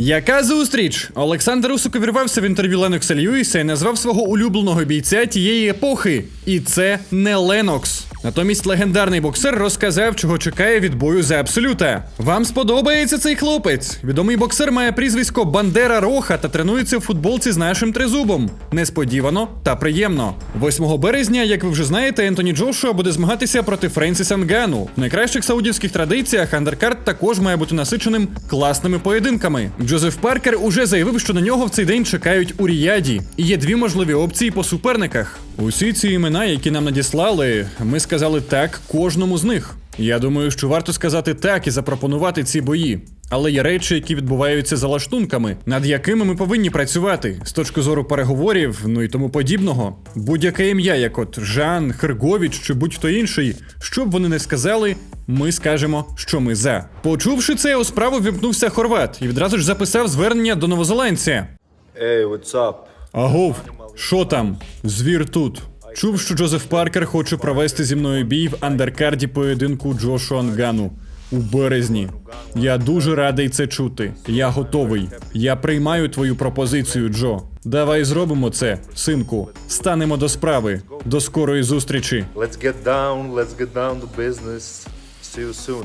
Яка зустріч? Олександр Усик увірвався в інтерв'ю Ленокса Льюіса і назвав свого улюбленого бійця тієї епохи. І це не Ленокс. Натомість легендарний боксер розказав, чого чекає від бою за абсолюта. Вам сподобається цей хлопець? Відомий боксер має прізвисько Бандера Роха та тренується в футболці з нашим тризубом. Несподівано та приємно. 8 березня, як ви вже знаєте, Ентоні Джошуа буде змагатися проти Френсіса Нгану. В найкращих саудівських традиціях андеркарт також має бути насиченим класними поєдинками. Джозеф Паркер уже заявив, що на нього в цей день чекають у Ріяді. І є дві можливі опції по суперниках. Усі ці імена, які нам надіслали, ми сказали так кожному з них. Я думаю, що варто сказати так і запропонувати ці бої. Але є речі, які відбуваються за лаштунками, над якими ми повинні працювати з точки зору переговорів, ну і тому подібного. Будь-яке ім'я, як от Жан, Херговіч чи будь-хто інший, що б вони не сказали, ми скажемо, що ми за. Почувши це, у справу вімкнувся хорват і відразу ж записав звернення до новозеландця. Hey, what's up? Агов, що там? Звір тут. Чув, що Джозеф Паркер хоче провести зі мною бій в андеркарді поєдинку Джошуа Нгану у березні. Я дуже радий це чути. Я готовий. Я приймаю твою пропозицію, Джо. Давай зробимо це, синку. Станемо до справи. До скорої зустрічі. Let's get down, let's get down to business. See you soon.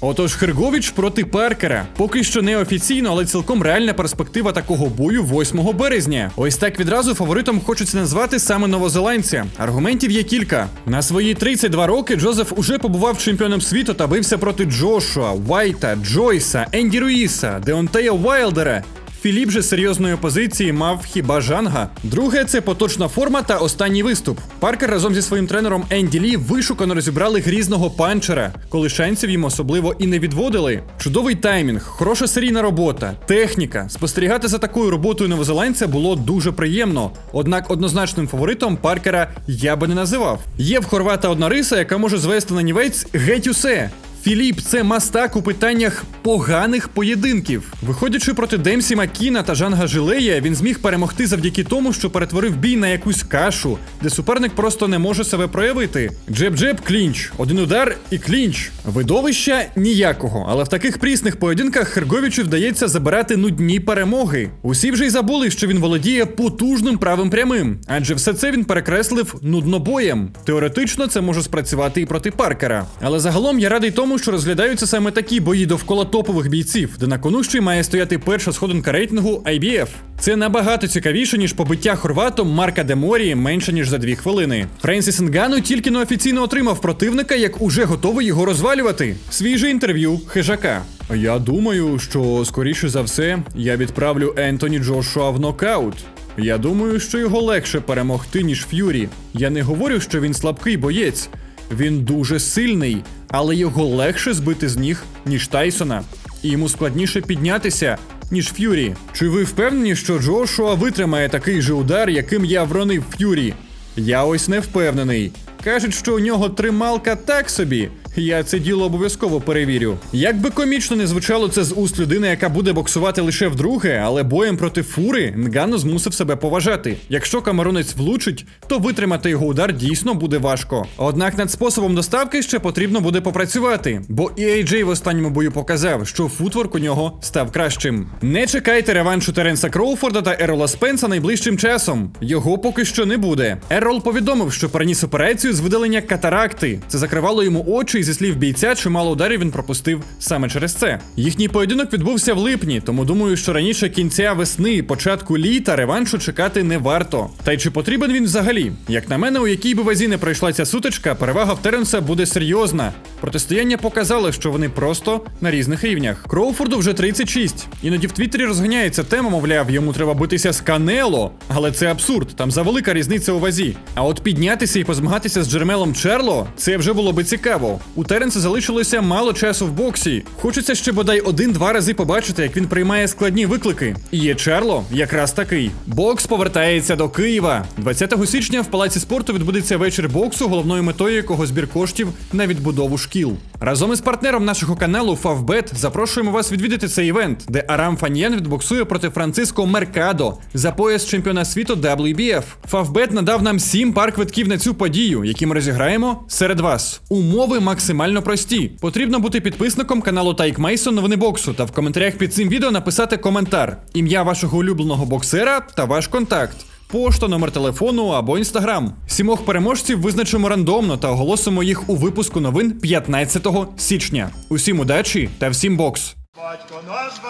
Отож, Херговіч проти Перкера. Поки що не офіційно, але цілком реальна перспектива такого бою 8 березня. Ось так відразу фаворитом хочеться назвати саме новозеландця. Аргументів є кілька. На свої 32 роки Джозеф уже побував чемпіоном світу та бився проти Джошуа, Вайта, Джойса, Енді Руїса, Деонтея Уайлдера. Філіп же серйозної опозиції мав хіба жанга. Друге це поточна форма та останній виступ. Паркер разом зі своїм тренером Енді Лі вишукано розібрали грізного панчера, коли шансів їм особливо і не відводили. Чудовий таймінг, хороша серійна робота, техніка. Спостерігати за такою роботою новозеландця було дуже приємно. Однак однозначним фаворитом Паркера я би не називав. Є в хорвата одна риса, яка може звести на нівець геть усе. Філіп це мастак у питаннях поганих поєдинків. Виходячи проти Демсі Макіна та Жанга Жилея, він зміг перемогти завдяки тому, що перетворив бій на якусь кашу, де суперник просто не може себе проявити. Джеб-джеб, клінч, один удар і клінч. Видовища ніякого, але в таких прісних поєдинках Херговічу вдається забирати нудні перемоги. Усі вже й забули, що він володіє потужним правим прямим, адже все це він перекреслив нуднобоєм. Теоретично це може спрацювати і проти Паркера. Але загалом я радий тому, що розглядаються саме такі бої довкола топових бійців, де на кону ще й має стояти перша сходинка рейтингу IBF. Це набагато цікавіше, ніж побиття хорватом Марка Деморі менше ніж за дві хвилини. Френсіс Нгану тільки но офіційно отримав противника, як уже готовий його розвалювати. Свіже інтерв'ю хижака. Я думаю, що скоріше за все я відправлю Ентоні Джошуа в нокаут. Я думаю, що його легше перемогти, ніж Ф'юрі. Я не говорю, що він слабкий боєць. Він дуже сильний, але його легше збити з ніг, ніж Тайсона. І йому складніше піднятися, ніж Ф'юрі. Чи ви впевнені, що Джошуа витримає такий же удар, яким я вронив Ф'юрі? Я ось не впевнений. Кажуть, що у нього трималка так собі. Я це діло обов'язково перевірю. Як би комічно не звучало це з уст людини, яка буде боксувати лише вдруге, але боєм проти фури Нгану змусив себе поважати. Якщо камеронець влучить, то витримати його удар дійсно буде важко. Однак над способом доставки ще потрібно буде попрацювати, бо і AJ в останньому бою показав, що футворк у нього став кращим. Не чекайте реваншу Теренса Кроуфорда та Ерола Спенса найближчим часом. Його поки що не буде. Ерол повідомив, що переніс операцію з видалення катаракти. Це закривало йому очі, зі слів бійця, чимало ударів він пропустив саме через це. Їхній поєдинок відбувся в липні, тому думаю, що раніше кінця весни, початку літа реваншу чекати не варто. Та й чи потрібен він взагалі? Як на мене, у якій би вазі не пройшла ця сутичка, перевага в Теренса буде серйозна. Протистояння показало, що вони просто на різних рівнях. Кроуфорду вже 36. Іноді в Твіттері розганяється тема, мовляв, йому треба битися з Канело. Але це абсурд, там завелика різниця у вазі. А от піднятися і позмагатися з Джермелом Черло, це вже було би цікаво. У Теренса залишилося мало часу в боксі. Хочеться ще бодай один-два рази побачити, як він приймає складні виклики. І є Черло якраз такий. Бокс повертається до Києва. 20 січня в палаці спорту відбудеться вечір боксу, головною метою якого збір коштів на відбудову шкіл. Разом із партнером нашого каналу Favbet запрошуємо вас відвідати цей івент, де Арам Фаньєн відбоксує проти Франциско Меркадо за пояс чемпіона світу WBF. Favbet надав нам 7 пар квитків на цю подію, які ми розіграємо серед вас. Умови максимально максимально прості. Потрібно бути підписником каналу Тайк Мейсон новини боксу та в коментарях під цим відео написати коментар, ім'я вашого улюбленого боксера та ваш контакт. Пошта, номер телефону або інстаграм. Сімох переможців визначимо рандомно та оголосимо їх у випуску новин 15 січня. Усім удачі та всім бокс! Батько наш.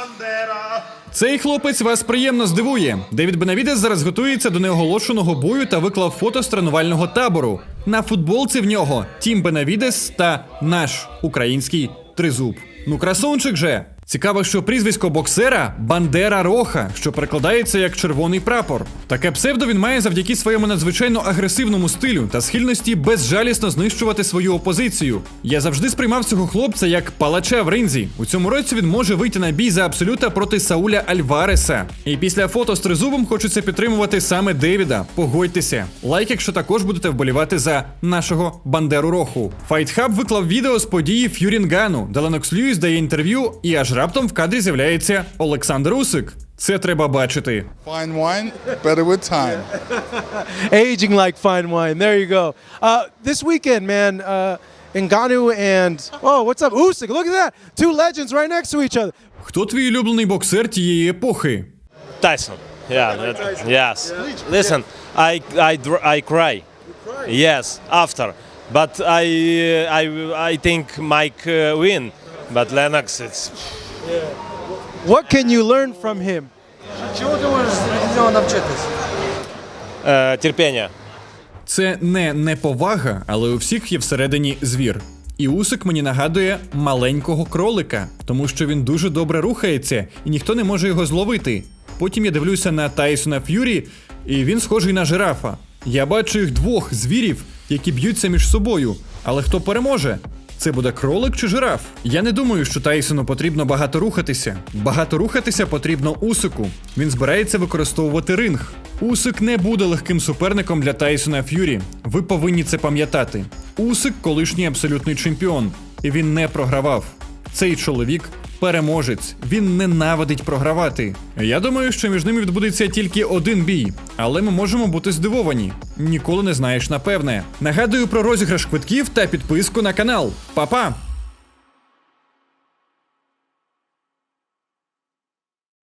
Цей хлопець вас приємно здивує. Девід Бенавідес зараз готується до неоголошеного бою та виклав фото з тренувального табору. На футболці в нього Тім Бенавідес та наш український тризуб. Ну, красунчик же. Цікаво, що прізвисько боксера Бандера Роха, що перекладається як червоний прапор. Таке псевдо він має завдяки своєму надзвичайно агресивному стилю та схильності безжалісно знищувати свою опозицію. Я завжди сприймав цього хлопця як палача в ринзі. У цьому році він може вийти на бій за абсолюта проти Сауля Альвареса. І після фото з тризубом хочеться підтримувати саме Девіда. Погодьтеся. Лайк, якщо також будете вболівати за нашого Бандеру Роху. Файтхаб виклав відео з події Ф'юрінгану, де Ленокс Льюіс дає інтерв'ю, і аж раптом в кадрі з'являється Олександр Усик. Це треба бачити. Fine wine, better with time. aging like fine wine. There you go. Uh, this weekend, man, uh, Ngannou and oh, what's up, Usyk? Look at that, two legends right next to each other. Хто твій улюблений боксер тієї епохи? Tyson. Yeah. that- yes. Listen, I I dr- I cry. Yes, after. But I I I think Mike uh, win. But Lennox, it's What can you learn from him? Чого ти можеш від нього навчитись? uh, терпение. Це не неповага, але у всіх є всередині звір. І усик мені нагадує маленького кролика, тому що він дуже добре рухається, і ніхто не може його зловити. Потім я дивлюся на Тайсона Ф'юрі, і він схожий на жирафа. Я бачу їх двох звірів, які б'ються між собою. Але хто переможе? Це буде кролик чи жираф? Я не думаю, що Тайсону потрібно багато рухатися. Багато рухатися потрібно Усику. Він збирається використовувати ринг. Усик не буде легким суперником для Тайсона Ф'юрі. Ви повинні це пам'ятати. Усик колишній абсолютний чемпіон, і він не програвав. Цей чоловік переможець. Він ненавидить програвати. Я думаю, що між ними відбудеться тільки один бій, але ми можемо бути здивовані. Ніколи не знаєш напевне. Нагадую про розіграш квитків та підписку на канал. Па-па!